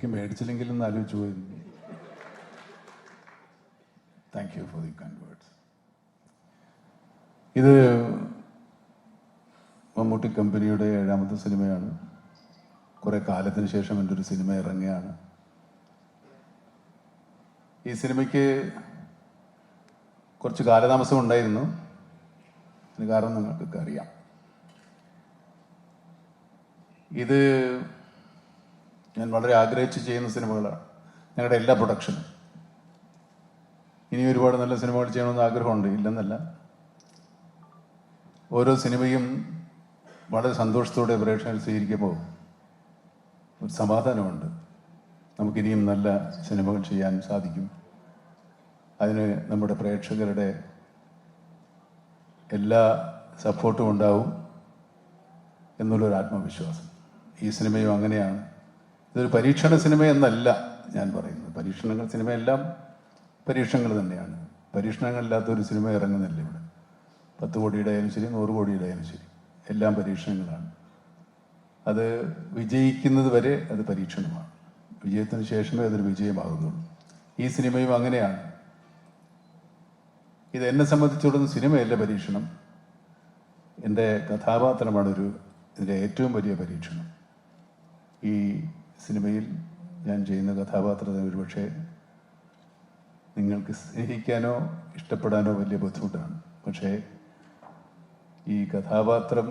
Mic മേടിച്ചില്ലെങ്കിൽ എന്ന് ആലോചിച്ചു പോയി thank you for the converts ഇത് മമ്മൂട്ടി കമ്പനിയുടെ ഏഴാമത്തെ സിനിമയാണ്. കുറെ കാലത്തിന് ശേഷം എന്റെ ഒരു സിനിമ ഇറങ്ങിയാണ് ഈ സിനിമയ്ക്ക് കുറച്ച് കാലതാമസം ഉണ്ടായിരുന്നു. അതിന് കാരണം നിങ്ങൾക്കൊക്കെ അറിയാം. ഇത് ഞാൻ വളരെ ആഗ്രഹിച്ച് ചെയ്യുന്ന സിനിമകളാണ്. ഞങ്ങളുടെ എല്ലാ പ്രൊഡക്ഷനും. ഇനി ഒരുപാട് നല്ല സിനിമകൾ ചെയ്യണമെന്ന് ആഗ്രഹമുണ്ട്. ഇല്ലെന്നല്ല. ഓരോ സിനിമയും വളരെ സന്തോഷത്തോടെ പ്രേക്ഷകർ സ്വീകരിക്കുമ്പോൾ ഒരു സമാധാനമുണ്ട്. നമുക്കിനിയും നല്ല സിനിമകൾ ചെയ്യാൻ സാധിക്കും. അതിന് നമ്മുടെ പ്രേക്ഷകരുടെ എല്ലാ സപ്പോർട്ടും ഉണ്ടാവും. എന്നുള്ളൊരു ആത്മവിശ്വാസം. ഈ സിനിമയും അങ്ങനെയാണ്. ഇതൊരു പരീക്ഷണ സിനിമ എന്നല്ല ഞാൻ പറയുന്നത്. പരീക്ഷണങ്ങൾ സിനിമയെല്ലാം പരീക്ഷണങ്ങൾ തന്നെയാണ്. പരീക്ഷണങ്ങളില്ലാത്ത ഒരു സിനിമ ഇറങ്ങുന്നില്ല ഇവിടെ. പത്ത് കോടിയുടെ ആയാലും ശരി നൂറ് കോടിയുടെ ആയാലും ശരി. എല്ലാം പരീക്ഷണങ്ങളാണ്. അത് വിജയിക്കുന്നത് വരെ അത് പരീക്ഷണമാണ്. വിജയത്തിന് ശേഷമേ അതൊരു വിജയമാകുന്നുള്ളൂ. ഈ സിനിമയും അങ്ങനെയാണ്. ഇത് എന്നെ സംബന്ധിച്ചിടത്തോളം സിനിമയല്ല പരീക്ഷണം. എന്റെ കഥാപാത്രമാണ് ഒരു ഇതിന്റെ ഏറ്റവും വലിയ പരീക്ഷണം. ഈ സിനിമയിൽ ഞാൻ ചെയ്യുന്ന കഥാപാത്രത്തെ ഒരുപക്ഷെ നിങ്ങൾക്ക് സ്നേഹിക്കാനോ ഇഷ്ടപ്പെടാനോ വലിയ ബുദ്ധിമുട്ടാണ്. പക്ഷേ ഈ കഥാപാത്രം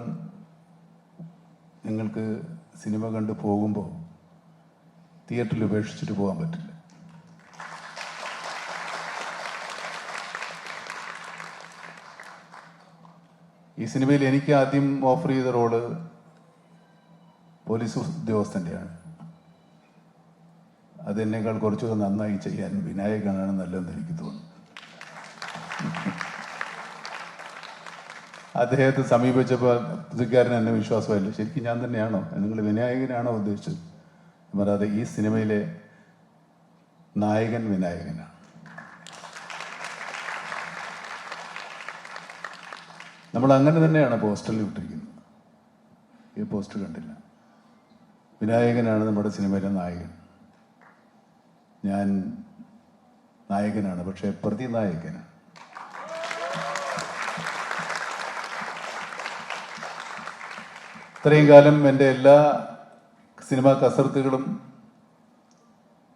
നിങ്ങൾക്ക് സിനിമ കണ്ടു പോകുമ്പോൾ തിയേറ്ററിൽ ഉപേക്ഷിച്ചിട്ട് പോകാൻ പറ്റില്ല. ഈ സിനിമയിൽ എനിക്ക് ആദ്യം ഓഫർ ചെയ്ത റോൾ പോലീസ് ഉദ്യോഗസ്ഥന്റെയാണ്. അതെന്നേക്കാൾ കുറച്ചുകൂടെ നന്നായി ചെയ്യാൻ വിനായകനാണ് നല്ലതെന്ന് എനിക്ക് തോന്നുന്നു. അദ്ദേഹത്തെ സമീപിച്ചപ്പോൾ പുതുക്കാരൻ എന്നെ വിശ്വാസമായില്ല. ശരിക്കും ഞാൻ തന്നെയാണോ? നിങ്ങൾ വിനായകനാണോ ഉദ്ദേശിച്ചത്? പറയാതെ ഈ സിനിമയിലെ നായകൻ വിനായകനാണ്. നമ്മൾ അങ്ങനെ തന്നെയാണ് പോസ്റ്ററിൽ വിട്ടിരിക്കുന്നത് ഈ പോസ്റ്റർ കണ്ടില്ല. വിനായകനാണ് നമ്മുടെ സിനിമയിലെ നായകൻ. ഞാൻ നായകനാണ് പക്ഷേ പ്രതിനായകനാണ്. ഇത്രയും കാലം എന്റെ എല്ലാ സിനിമാ കസർത്തുകളും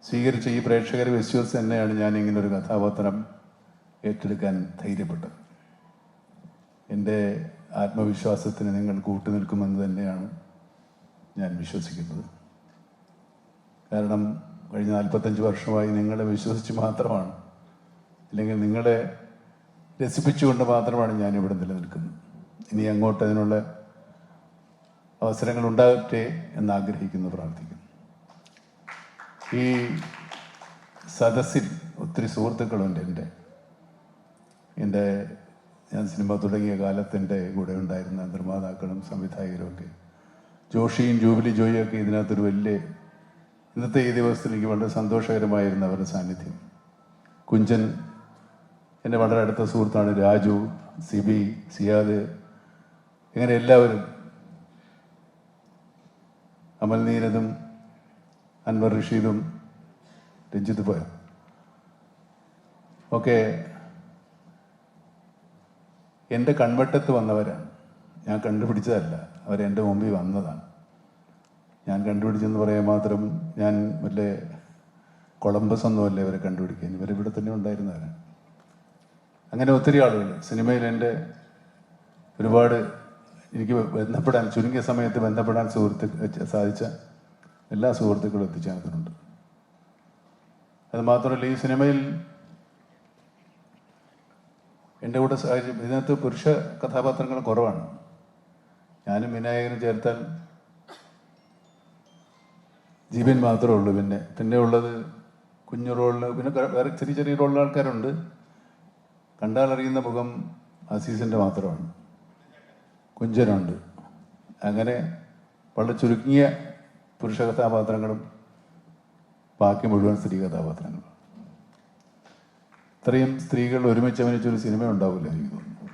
സ്വീകരിച്ച ഈ പ്രേക്ഷകരെ വിശ്വസിച്ച് തന്നെയാണ് ഞാൻ ഇങ്ങനെ ഒരു കഥാപാത്രം ഏറ്റെടുക്കാൻ ധൈര്യപ്പെട്ടത്. എന്റെ ആത്മവിശ്വാസത്തിന് നിങ്ങൾ കൂട്ടുനിൽക്കുമെന്ന് തന്നെയാണ് ഞാൻ വിശ്വസിക്കുന്നത്. കാരണം കഴിഞ്ഞ നാൽപ്പത്തഞ്ച് വർഷമായി നിങ്ങളെ വിശ്വസിച്ച് മാത്രമാണ്. അല്ലെങ്കിൽ നിങ്ങളെ രസിപ്പിച്ചുകൊണ്ട് മാത്രമാണ് ഞാനിവിടെ നിലനിൽക്കുന്നത്. ഇനി അങ്ങോട്ട് അതിനുള്ള അവസരങ്ങൾ ഉണ്ടാകട്ടെ എന്ന് ആഗ്രഹിക്കുന്നു പ്രാർത്ഥിക്കുന്നു. ഈ സദസ്സിൽ ഒത്തിരി സുഹൃത്തുക്കളുണ്ട് എന്റെ. എന്റെ ഞാൻ സിനിമ തുടങ്ങിയ കാലത്തിന്റെ കൂടെ ഉണ്ടായിരുന്ന നിർമ്മാതാക്കളും സംവിധായകരും ഒക്കെ ജോഷിയും ജൂബിലി ജോയിയൊക്കെ ഇതിനകത്തൊരു വലിയ ഇന്നത്തെ ഈ ദിവസത്തിൽ എനിക്ക് വളരെ സന്തോഷകരമായിരുന്നു അവരുടെ സാന്നിധ്യം. കുഞ്ചൻ എന്റെ വളരെ അടുത്ത സുഹൃത്താണ് രാജു സിബി സിയാദ് ഇങ്ങനെ എല്ലാവരും. അമൽ നീരദും അൻവർ റഷീദും രഞ്ജിത്ത് പോയ. ഒക്കെ എന്റെ കൺവെട്ടത്ത് വന്നവരാണ്. ഞാൻ കണ്ടുപിടിച്ചതല്ല. അവരെന്റെ മുമ്പിൽ വന്നതാണ്. ഞാൻ കണ്ടുപിടിച്ചെന്ന് പറയാൻ മാത്രം ഞാൻ വല്ല കൊളംബസ് ഒന്നുമല്ല ഇവരെ കണ്ടുപിടിക്കാൻ. ഇവരിവിടെ തന്നെ ഉണ്ടായിരുന്നവരാണ് അങ്ങനെ ഒത്തിരി ആളുകൾ. സിനിമയിൽ എന്റെ ഒരുപാട് എനിക്ക് ബന്ധപ്പെടാൻ ചുരുങ്ങിയ സമയത്ത് ബന്ധപ്പെടാൻ സുഹൃത്തു സാധിച്ച എല്ലാ സുഹൃത്തുക്കളും എത്തിച്ചേർന്നിട്ടുണ്ട് അത് മാത്രമല്ല ഈ സിനിമയിൽ എന്റെ കൂടെ സാഹചര്യം ഇതിനകത്ത് പുരുഷ കഥാപാത്രങ്ങൾ കുറവാണ്. ഞാനും വിനായകനും ചേർത്താൽ ജീവൻ മാത്രമേ ഉള്ളൂ പിന്നെ. പിന്നെ ഉള്ളത് കുഞ്ഞു റോളിൽ പിന്നെ വേറെ ചെറിയ ചെറിയ റോളിൽ ആൾക്കാരുണ്ട്. കണ്ടാൽ അറിയുന്ന മുഖം അസീസിന്റെ മാത്രമാണ്. കുഞ്ചനുണ്ട്. അങ്ങനെ വളരെ ചുരുങ്ങിയ പുരുഷ കഥാപാത്രങ്ങളും ബാക്കി മുഴുവൻ സ്ത്രീ കഥാപാത്രങ്ങളും. ഇത്രയും സ്ത്രീകൾ ഒരുമിച്ച് അഭിനയിച്ചൊരു സിനിമ ഉണ്ടാവില്ല എനിക്ക് തോന്നുന്നു.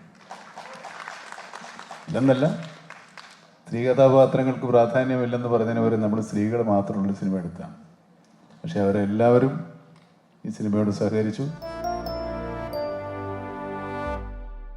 ഇല്ലെന്നല്ല. സ്ത്രീ കഥാപാത്രങ്ങൾക്ക് പ്രാധാന്യമില്ലെന്ന് പറഞ്ഞതിന് വരെ നമ്മൾ സ്ത്രീകൾ മാത്രമുള്ള സിനിമ എടുത്താണ്. പക്ഷെ അവരെല്ലാവരും ഈ സിനിമയോട് സഹകരിച്ചു.